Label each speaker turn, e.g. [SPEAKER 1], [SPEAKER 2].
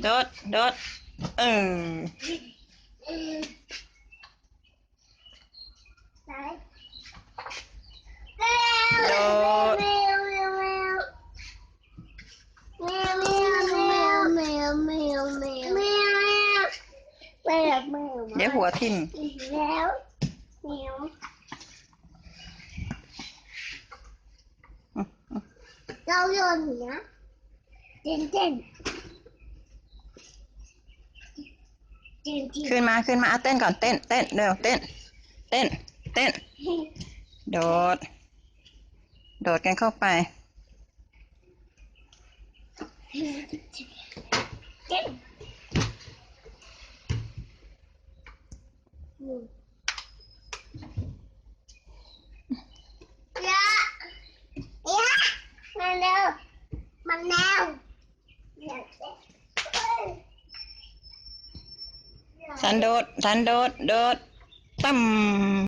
[SPEAKER 1] โดดโดดเออโดดเดี๋ยวหัวทิ่ม
[SPEAKER 2] แล้วแมวเราโยนอยู่นะเต้นเต้นเต้นเต้น
[SPEAKER 1] ขึ้นมาขึ้นมาเอาเต้นก่อนเต้นเต้นเร็วเต้น เต้น เต้น โดด โดดกันเข้าไป
[SPEAKER 2] เต้นยะยะมาเร็วมาเร็วอยากเต้น
[SPEAKER 1] สันโด